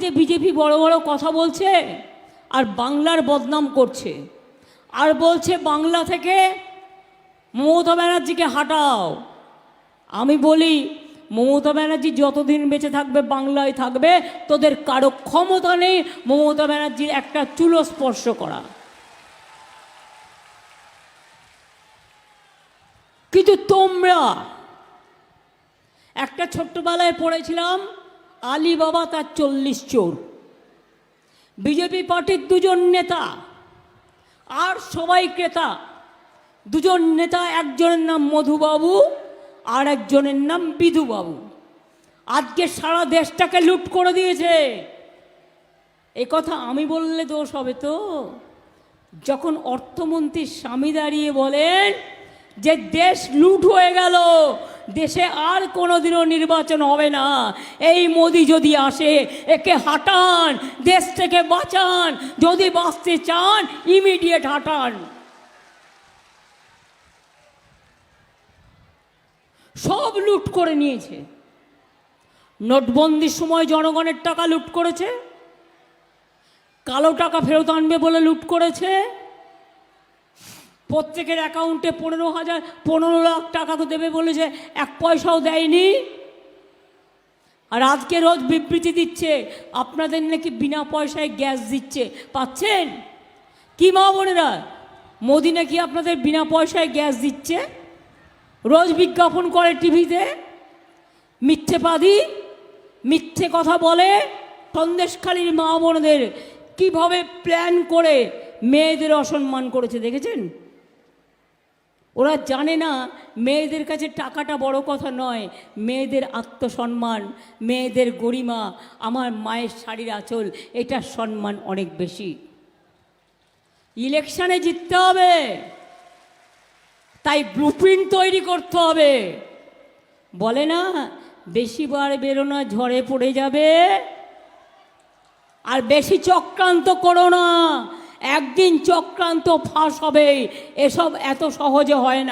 যে বিজেপি বড় বড় কথা বলছে আর বাংলার বদনাম করছে। আর বলছে বাংলা থেকে মমতা ব্যানার্জিকে হাটাও। আমি বলি, মমতা ব্যানার্জি যতদিন বেঁচে থাকবে, বাংলায় থাকবে, তোদের কারও ক্ষমতা নেই মমতা ব্যানার্জির একটা চুলো স্পর্শ করা। কিন্তু তোমরা, একটা ছোট্টবেলায় পড়েছিলাম আলী বাবা তার চল্লিশ চোর। বিজেপি পার্টির দুজন নেতা আর সবাই ক্রেতা। দুজন নেতা, একজনের নাম মধুবাবু আর একজনের নাম বিধুবাবু। আজকে সারা দেশটাকে লুট করে দিয়েছে। এ কথা আমি বললে দোষ হবে তো। যখন অর্থমন্ত্রীর স্বামী দাঁড়িয়ে বলেন যে দেশ লুট হয়ে গেল দেশে আর কোনোদিনও নির্বাচন হবে না। এই মোদি যদি আসে, একে হাঁটান, দেশ থেকে বাঁচান, যদি বাঁচতে চান ইমিডিয়েট হাঁটান। সব লুট করে নিয়েছে। নোটবন্দির সময় জনগণের টাকা লুট করেছে। কালো টাকা ফেরত আনবে বলে লুট করেছে। প্রত্যেকের অ্যাকাউন্টে পনেরো হাজার, পনেরো লাখ টাকা তো দেবে বলেছে, এক পয়সাও দেয়নি। আর আজকে রোজ বিবৃতি দিচ্ছে, আপনাদের নাকি বিনা পয়সায় গ্যাস দিচ্ছে। পাচ্ছেন? কি মা বোনেরা, মোদি নাকি আপনাদের বিনা পয়সায় গ্যাস দিচ্ছে? রোজ বিজ্ঞাপন করে টিভিতে, মিথ্যে পাদি, মিথ্যে কথা বলে, সন্দেশখালীর মা বোনদের কীভাবে প্ল্যান করে মেয়েদের অসম্মান করেছে, দেখেছেন? ওরা জানে না, মেয়েদের কাছে টাকাটা বড় কথা নয়। মেয়েদের আত্মসম্মান, মেয়েদের গরিমা, আমার মায়ের শাড়ির আঁচল এটার সম্মান অনেক বেশি। ইলেকশানে জিততে হবে। তাই ব্লুপ্রিন্ট তৈরি করতে হবে। বলে না, বেশি বার বেরোনা ঝড়ে পড়ে যাবে। আর বেশি চক্রান্ত করো না। একদিন চক্রান্ত ফাঁস হবে। এসব এত সহজে হয় না।